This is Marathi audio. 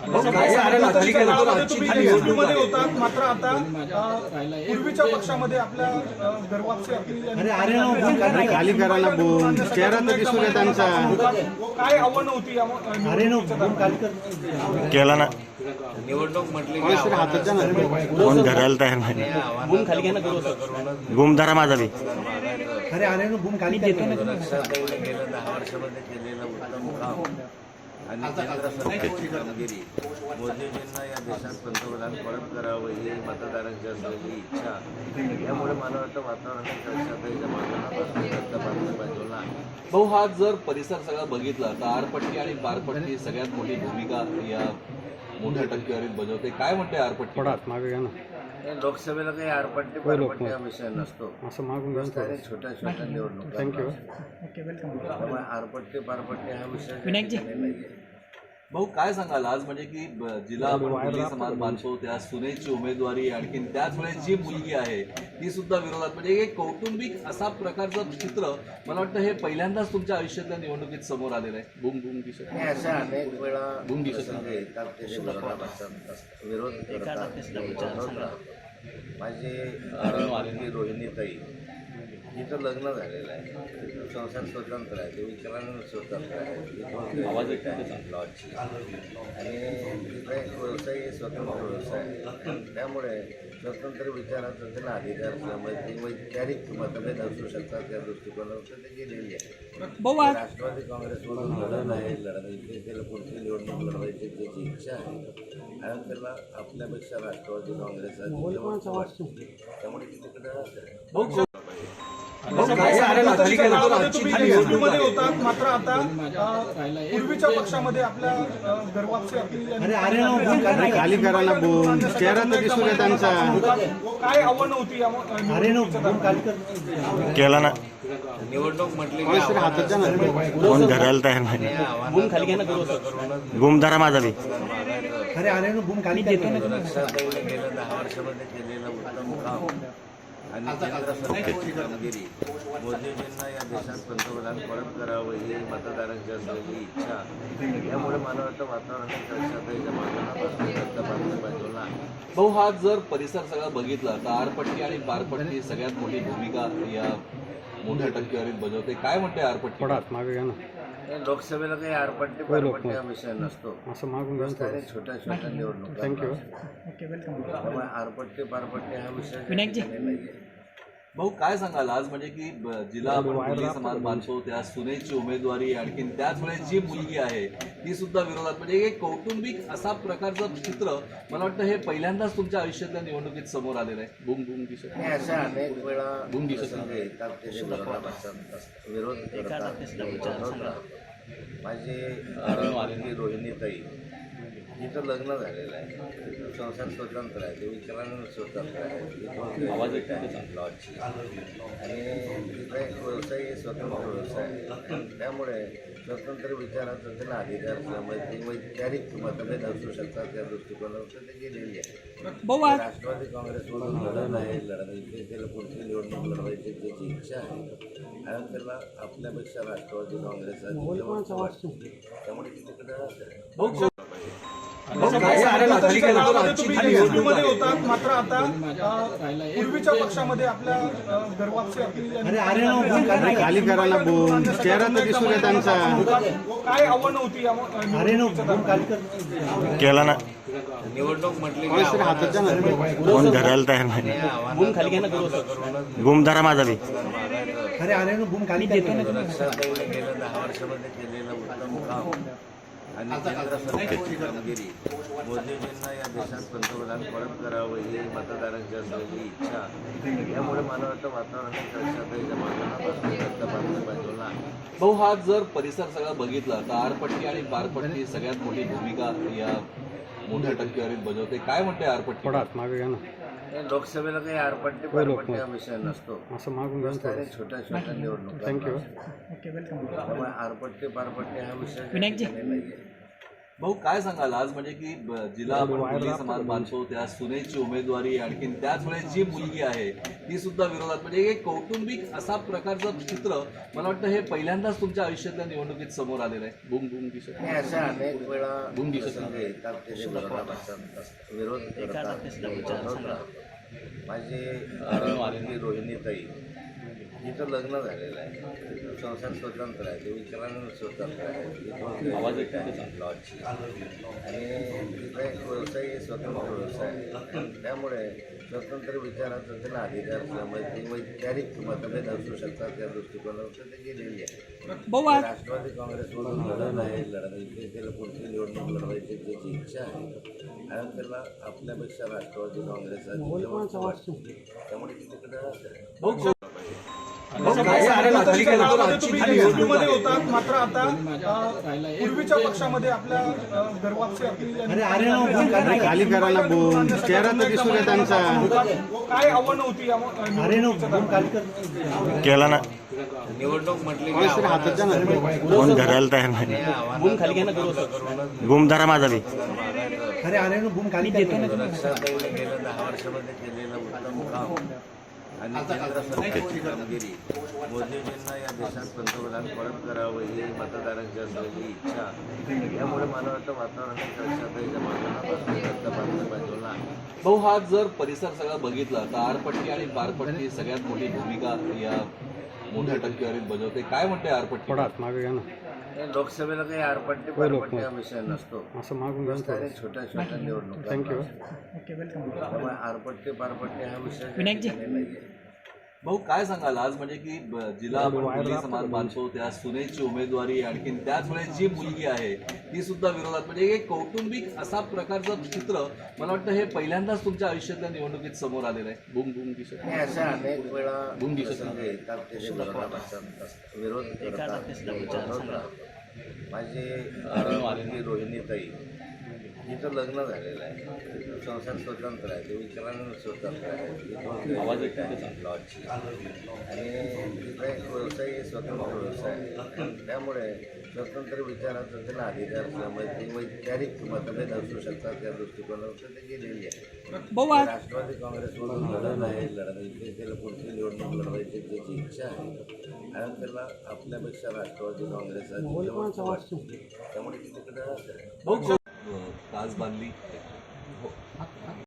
काळामध्ये तुम्ही NSP मध्ये होतात. मात्र आता पूर्वीच्या पक्षामध्ये आपल्या खाली खाली करा ना बोल चेहरा तर दिसू दे त्यांचा. काय आव्हानं होती केला ना. निवडणूक म्हटली कोण धरायला तयार नाही. गुम धरा माझा बी अरे अरे ना बूम खाली गेल्या दहा वर्षामध्ये केलेलं उत्तम काम. आणि केंद्र सरकारची कामगिरी. मोदीजींना या देशात पंतप्रधान परत करावं ही मतदारांची असलेली इच्छा. यामुळे मला वाटतं माध्यमापासून बाजूला भाऊ हा जर परिसर सगळा बघितला तर आरपट्टी आणि पारपट्टी सगळ्यात मोठी भूमिका या मोठ्या टक्केवारीत बजावते. काय म्हणते आरपट्टी? पडात मागे घ्या ना. हे लोकसभेला काही आरपट्टी पारपट्टी हा विषय नसतो. असं मागून छोट्या छोट्या निवडणुका थँक्यू त्यामुळे आरपट्टी पारपट्टी हा विषय नाहीये. भाऊ काय सांगाल? आज म्हणजे की ब- जिला आपण मुली समाज मानतो त्या सुनेची उमेदवारी आणखीन त्याच वेळेस जी मुलगी आहे ती सुद्धा विरोधात. म्हणजे एक कौटुंबिक असा प्रकारचं चित्र मला वाटतं हे पहिल्यांदाच तुमच्या आयुष्यातल्या निवडणुकीत समोर आलेलं आहे. बुम बुम दिसत अशा अनेक वेळा प्रसंग येतात ते जे विरोधात असतात. विरोध करतात. माझी मुलगी रोहिणीताई तिचं लग्न झालेलं आहे. संसार स्वतंत्र आहे विचारानं स्वतंत्र आहे आवाज लॉची आणि एक व्यवसाय स्वतंत्र व्यवसाय. आहे त्यामुळे स्वतंत्र विचाराचा त्याला अधिकार वैचारिक मतभेद असू शकतात त्या दृष्टिकोनातून ते गेलेली आहे राष्ट्रवादी काँग्रेसमधून लढत आहे लढत इथे त्याला पुढची निवडणूक लढवायची त्याची इच्छा आहे. आणि त्याला आपल्यापेक्षा राष्ट्रवादी काँग्रेस. त्यामुळे ती तिकडे होतात मात्र आता पूर्वीच्या पक्षामध्ये आपल्या आपली ना खाली खाली करा ना बोल. चेहरा तर दिसू दे त्यांचा. काय आव्हानं होती ना केला ना. निवडणूक म्हटली ना. कोण धरायला तयार नाही? ना गुम धरा माझा बी अरे अरे ना बूम खाली कर. रक्षाताईने गेल्या दहा वर्षामध्ये केलेलं उत्तम काम. आणि केंद्र सरकारची कामगिरी. मोदीजींना या देशात पंतप्रधान परत करावं ही मतदारांची असलेली इच्छा यामुळे मला वाटतं बाजूला भाऊ हा जर परिसर सगळा बघितला तर आरपट्टी आणि पारपट्टी सगळ्यात मोठी भूमिका या मोठ्या टक्केवारीत बजावते. काय म्हणते आरपट्टी? मागे घ्या ना. लोकसभेला काही आरपट्टी पारपट्टी हा विषय नसतो. असं मागून छोट्या छोट्या निवडणुका थँक्यू त्यामुळे आरपट्टी पारपट्टी हा विषय नाहीये. भाऊ काय सांगाल? आज म्हणजे की ब- जिला आपण मुली समाज मानतो त्या सुनेची उमेदवारी आणखीन त्याच वेळेस जी मुलगी आहे ती सुद्धा विरोधात. म्हणजे एक कौटुंबिक असा प्रकारचं चित्र मला वाटतं हे पहिल्यांदाच तुमच्या आयुष्यातल्या निवडणुकीत समोर आलेलं आहे. बुम बुम दिसत अशा अनेक वेळा प्रसंग येतात ते जे विरोधात असतात विरोध. माझी रोहिणीताई तिचं लग्न झालेलं आहे. संसार स्वतंत्र आहे. ते विचारानं स्वतंत्र आहे. ती आहे लॉची आणि तिचा एक व्यवसाय स्वतंत्र व्यवसाय आहे. त्यामुळे स्वतंत्र विचाराचा त्याला अधिकार समज वैचारिक मतभेद असू शकतात त्या दृष्टिकोनातून ते गेलेली आहे राष्ट्रवादी काँग्रेसमधून लढत आहे इथे त्याला पुढची निवडणूक लढवायची त्याची इच्छा आहे. आणि त्याला आपल्यापेक्षा राष्ट्रवादी काँग्रेस. त्यामुळे ती तिकडे होतात मात्र आता पूर्वीच्या पक्षामध्ये आपल्या आपली ना खाली खाली करा ना बोल. चेहरा तर दिसू दे त्यांचा. काय आव्हानं होती अरे ना केला ना. निवडणूक म्हटली ना. कोण धरायला तयार नाही. ना गुम धरा माझा बी अरे अरे ना बूम खाली रक्षाताईने गेल्या दहा वर्षामध्ये केलेलं उत्तम काम. आणि केंद्र सरकारची कामगिरी मोदीजींना या देशात पंतप्रधान परत करावं ही मतदारांची असलेली इच्छा. यामुळे मला वाटतं बाजूला भाऊ हा जर परिसर सगळा बघितला तर आरपट्टी आणि पारपट्टी सगळ्यात मोठी भूमिका या मोठ्या टक्केवारीत बजावते. काय म्हणते आरपट्टी? मागे घ्या ना. लोकसभेला काही आरपट्टी पारपट्टी हा विषय नसतो. असं मागून घ्या ना आणि छोट्या छोट्या निवडणुका थँक्यू त्यामुळे आरपट्टी पारपट्टी हा विषय नाहीये. भाऊ काय सांगाल? आज म्हणजे की जिला आपण मुली समाज मानतो त्या सुनेची उमेदवारी आणखीन त्याच वेळेस जी मुलगी आहे ती सुद्धा विरोधात. म्हणजे एक कौटुंबिक असा प्रकारचं चित्र मला वाटतं हे पहिल्यांदाच तुमच्या आयुष्यातल्या निवडणुकीत समोर आलेलं आहे. बुम बुम दिसत आणि अशा अनेक वेळा प्रसंग येतात ते जे विरोधात असतात विरोध. माझे अं, तिचं लग्न झालेलं आहे. संसार स्वतंत्र आहे. ते विचारानं स्वतंत्र आहे. लॉची आणि तिचा एक व्यवसाय स्वतंत्र व्यवसाय आहे. त्यामुळे स्वतंत्र विचाराचा त्याला अधिकार त्यामुळे ते वैचारिक मतभेद असू शकतात. त्या दृष्टिकोनातून ते गेलेली आहे. राष्ट्रवादी काँग्रेसमधून लढत आहे. लढत इथे त्याला पुढची निवडणूक लढवायची त्याची इच्छा आहे. आणि त्याला आपल्यापेक्षा राष्ट्रवादी काँग्रेस त्यामुळे तिकडे मात्र आता पूर्वीच्या पक्षामध्ये आपल्या आपली अरे खाली करा ना बोम चेहरा तर दिसू त्यांचा. काय आव्हानं होती? केला ना. निवडणूक म्हटली कोण धरायला तयार नाही. गुम धरा माझा बी रक्षाताईने गेल्या दहा वर्षामध्ये केलेलं उत्तम काम. आणि केंद्र सरकारची कामगिरी. मोदीजींना या देशात पंतप्रधान परत करावं ही मतदारांची असलेली इच्छा. त्यामुळे मला वाटतं वातावरण रक्षाताईच्या बाजूला बाजूला भाऊ हा जर परिसर सगळा बघितला तर आरपट्टी आणि बारपट्टी सगळ्यात मोठी भूमिका या मोठ्या टक्केवारीत बजावते. काय म्हणते आरपट्टी? मागे घ्या ना. लोकसभेला काही आरपट्टी पारपट्टी हा विषय नसतो. असं मागून छोट्या छोट्या निवडणुका थँक्यू आरपट्टी पारपट्टी हा विषय भाऊ काय सांगाल? आज म्हणजे की जिला आपण मुली समाज मानतो त्या सुनेची उमेदवारी आणखीन त्याच वेळेस जी मुलगी आहे ती सुद्धा विरोधात. म्हणजे एक कौटुंबिक असा प्रकारचं चित्र मला वाटतं हे पहिल्यांदाच तुमच्या आयुष्यातल्या निवडणुकीत समोर आलेलं आहे. अनेक वेळा ते जे विरोधात असतात विरोध. माझे अं, रोहिणी ताई तिचं लग्न झालेलं आहे. संसार स्वतंत्र आहे. ते विचारानं स्वतंत्र आहे. आहे. लॉची आणि तिचा एक व्यवसाय स्वतंत्र व्यवसाय आहे. त्यामुळे स्वतंत्र विचाराचा त्याला अधिकार त्यामुळे ते वैचारिक मतभेद असू शकतात त्या दृष्टिकोनातून ते गेलेली आहे. राष्ट्रवादी काँग्रेसमधून लढत आहे इथे त्याला पुढची निवडणूक लढवायची त्याची इच्छा आहे. आणि त्याला आपल्यापेक्षा राष्ट्रवादी काँग्रेस त्यामुळे तिकडे तास बांधली हो.